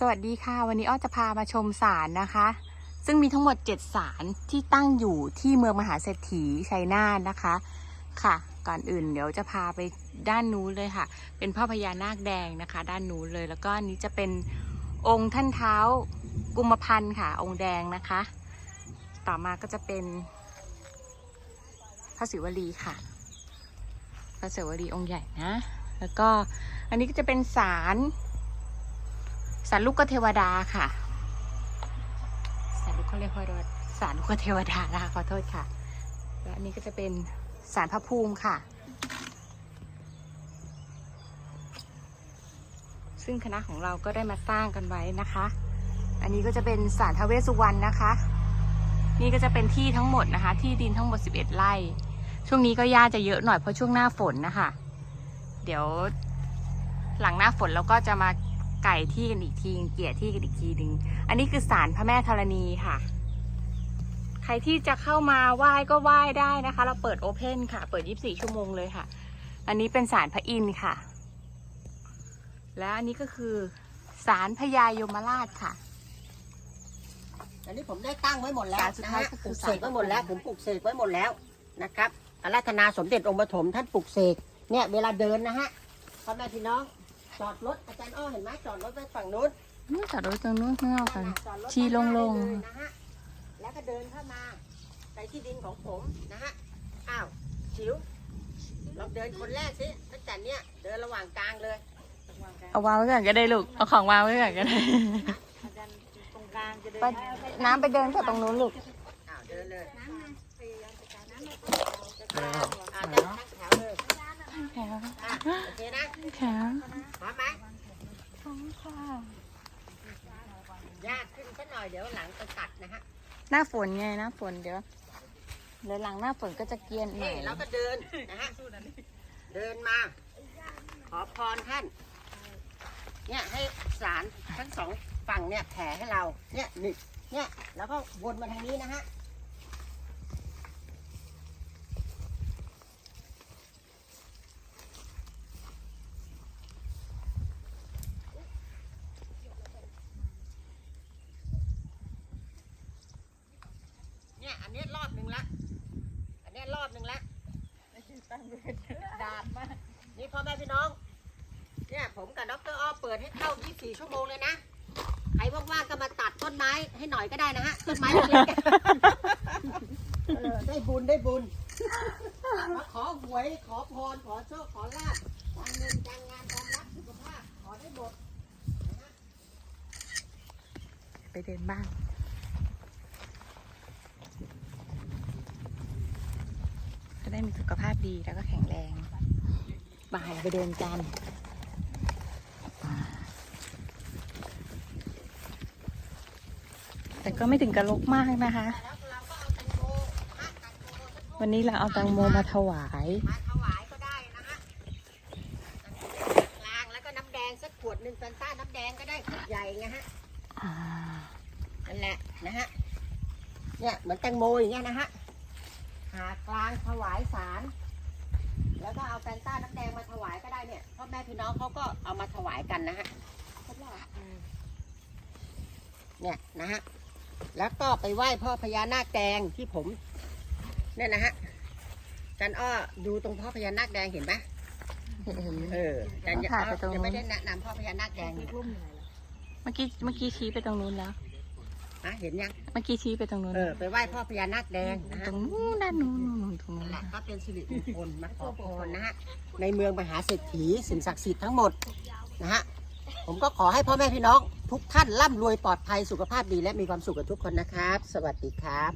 สวัสดีค่ะ วันนี้อ้อจะพามาชมศาลนะคะ ซึ่งมีทั้งหมด 7 ศาลที่ตั้งอยู่ที่เมืองมหาเศรษฐีชัยนาทนะคะ ค่ะ ก่อนอื่นเดี๋ยวจะพาไปด้านนู้นเลยค่ะ เป็นพ่อพญานาคแดงนะคะ ด้านนู้นเลย แล้วก็นนี้จะเป็นองค์ท่านเท้ากุมพันธ์ค่ะ องค์แดงนะคะ ต่อมาก็จะเป็นพระศิวลีค่ะ พระศิวลีองค์ใหญ่นะ แล้วก็อันนี้ก็จะเป็นศาล สารลูกกเทวดาค่ะสารลูกเขาเรียกว่าอะไรสารลูกกเทวดานะคะขอโทษค่ะ และอันนี้ก็จะเป็นสารพระภูมิค่ะ ซึ่งคณะของเราก็ได้มาสร้างกันไว้นะคะ อันนี้ก็จะเป็นสารทเวสสุวรรณนะคะ นี่ก็จะเป็นที่ทั้งหมดนะคะ ที่ดินทั้งหมด 11 ไร่ ช่วงนี้ก็หญ้าจะเยอะหน่อยเพราะช่วงหน้าฝนนะคะ เดี๋ยวหลังหน้าฝนเราก็จะมา ไก่ที่กันอีกทีเกลี่ยที่กันอีกทีหนึ่งอันนี้คือศาลพระแม่ธรณีค่ะ ใครที่จะเข้ามาไหว้ก็ไหว้ได้นะคะ เราเปิดโอเพนค่ะ เปิด 24 ชั่วโมงเลยค่ะ อันนี้เป็นศาลพระอินทร์ค่ะ และอันนี้ก็คือศาลพญายมราชค่ะ อันนี้ผมได้ตั้งไว้หมดแล้วศาลสุดนะท้ายฮะก็ปคือลูกเสกไว้หมดแล้ว ผมปลูกเสกไว้หมดแล้วนะครับอาราธนาสมเด็จองค์ปฐมท่านปลูกเสกเนี่ยเวลาเดินนะฮะพ่อแม่พี่น้อง จอดรถอาจารย์อ้อเห็นไหมจอดรถไว้ฝั่งนู้นนี่จอดรถตรงนู้นข้างนอกกัน จอดรถที่โล่งๆ ได้เลยนะฮะแล้วก็เดินเข้ามาในที่ดินของผมนะฮะอ้าวชิวลองเดินคนแรกสิตั้งแต่เนี้ยเดินระหว่างกลางเลยเอาวางไว้ก่อนก็ได้ลูก เอาของวางไว้ก่อนก็ได้ ตรงกลางจะเดินไปน้ำไปเดินกับตรงนู้นลูก อ้าวเดินเลยอ่าเดินทั้งแถวเลยอะโอเคนะ ค่ะ พร้ อมไหมขอบคุณค่ะยากขึ้นสักหน่อยเดี๋ยวหลังจะตัดนะฮะหน้าฝนไงหน้าฝนเดี๋ยวเดี๋ยวหลังหน้าฝนก็จะเกรียนหน่นี่อยเราก็เดินนะฮะเดินมา ขอพรท่าน เนี่ยให้สารทั้งสองฝั่งเนี่ยแผ่ให้เรา เนี่ยนี่เนี่ยแล้วก็วนมาทางนี้นะฮะ เนี่ยอันนี้รอบหนึ่งละ อันนี้รอบหนึ่งละดาดมากนี่พ่อแม่พี่น้อง เนี่ยผมกับดรอ้อเปิดให้เข้า 24 ชั่วโมงเลยนะ ใครว่างๆก็มาตัดต้นไม้ให้หน่อยก็ได้นะฮะ ต้นไม้เล็กๆเออได้บุญได้บุญ มาขอหวยขอพร ขอโชค ขอลาบการเงินการงานความรักสุขภาพ ขอได้หมด ไปเดินบ้าง จะได้มีสุขภาพดีแล้วก็แข็งแรงบ่ายไปเดินกันแต่ก็ไม่ถึงกับลกมากนะคะแล้วเราก็เอาแตงโมนะฮะแตงโมสักลูกวันนี้เราเอาแตังโมมาถวาย มาถวายก็ได้นะฮะกลางแล้วก็น้ำแดงสักขวดหนึ่งแฟนต้าน้ำแดงก็ได้ขวดใหญ่ไงฮะอ่านั่นแหละนะฮะ เนี่ยเหมือนแตงโมอย่างเงี้ยนะฮะ หากลางถวายสาร แล้วก็เอาแฟนต้าน้ำแดงมาถวายก็ได้เนี่ยพ่อแม่พี่น้องเขาก็เอามาถวายกันนะฮะเนี่ยนะฮะแล้วก็ไปไหว้พ่อพญานาคแดงที่ผม เนี่ยนะฮะจันอ้อดูตรงพ่อพญานาคแดงเห็นไหมเห็นเออจันถ่ายไปตรงนู้นยังไม่ได้แนะนำพ่อพญานาคแดงเลยเมื่อกี้เมื่อกี้ชี้ไปตรงนู้นแล้วฮะเห็นยังเมื่อกี้ชี้ไปตรงนู้นเออไปไหว้พ่อพญานาคแดงนะฮะตรงนู้นด้านนู้นนู้นตรงนู้นั่นนแหละก็เป็นสิริมงคลมาขอพรนะฮะในเมืองมหาเศรษฐีสิ่งศักดิ์สิทธิ์ทั้งหมดนะฮะผมก็ขอให้พ่อแม่พี่น้อง ทุกท่านร่ำรวยปลอดภัยสุขภาพดีและมีความสุขกับทุกคนนะครับ สวัสดีครับ